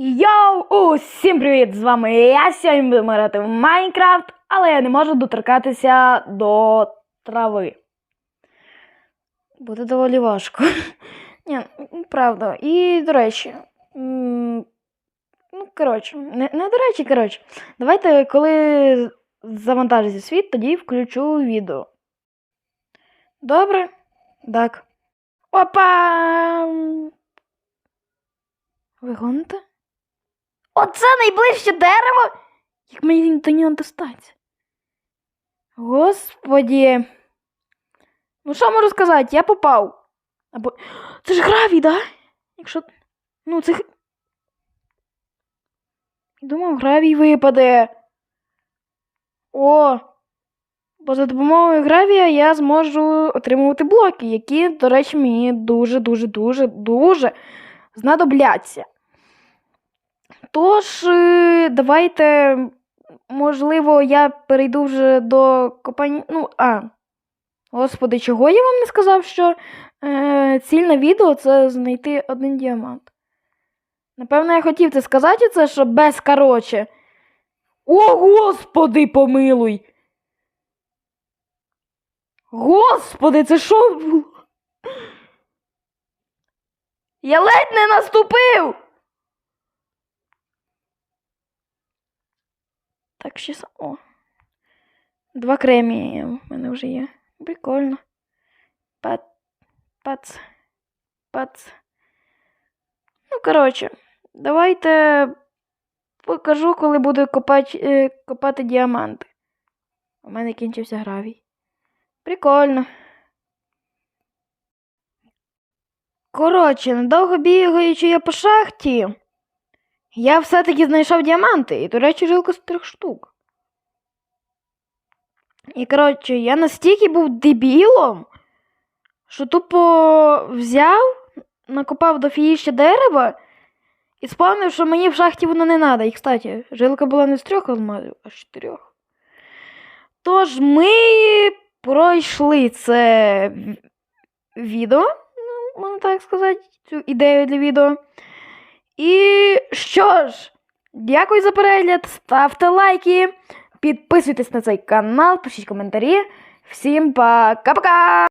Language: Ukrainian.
Йоу! Усім привіт! З вами я сьогодні будемо грати в Майнкрафт, але я не можу доторкатися до трави. Буде доволі важко. Ні, правда. І, до речі, ну, коротше, не, не до речі, коротше, давайте, коли завантажиться світ, тоді включу відео. Добре? Так. Опа! Ви гоните? Оце найближче дерево? Як мені до нього достатися? Господі. Ну, що можу сказати? Я попав. Або. Це ж гравій, да? Якщо. Ну, це. Думав, гравій випаде. О! Бо за допомогою гравія я зможу отримувати блоки, які, до речі, мені дуже, дуже, дуже, дуже знадобляться. Тож, е, давайте, можливо, я перейду вже до копання. Ну, а. Господи, чого я вам не сказав, що е, ціль на відео це знайти один діамант. Напевно, я хотів це сказати, це що без короче. О, господи, помилуй! Господи, це що було? Я ледь не наступив! Так, ще. О. Два кремії в мене вже є. Прикольно. Пат. Пац. Пац. Ну, коротше, давайте покажу, коли буду копати, е, копати діаманти. У мене кінчився гравій. Прикольно. Коротше, недовго бігаючи я по шахті. Я все-таки знайшов діаманти, і, до речі, жилка з трьох штук. І, коротше, я настільки був дебілом, що тупо взяв, накопав до фіїща дерева і спомнив, що мені в шахті воно не треба. І, кстати, жилка була не з трьох алмазів, а з чотирьох. Тож ми пройшли це відео, ну, можна так сказати, цю ідею для відео. Що ж, дякую за перегляд, ставте лайки, підписуйтесь на цей канал, пишіть коментарі. Всім пока-пока!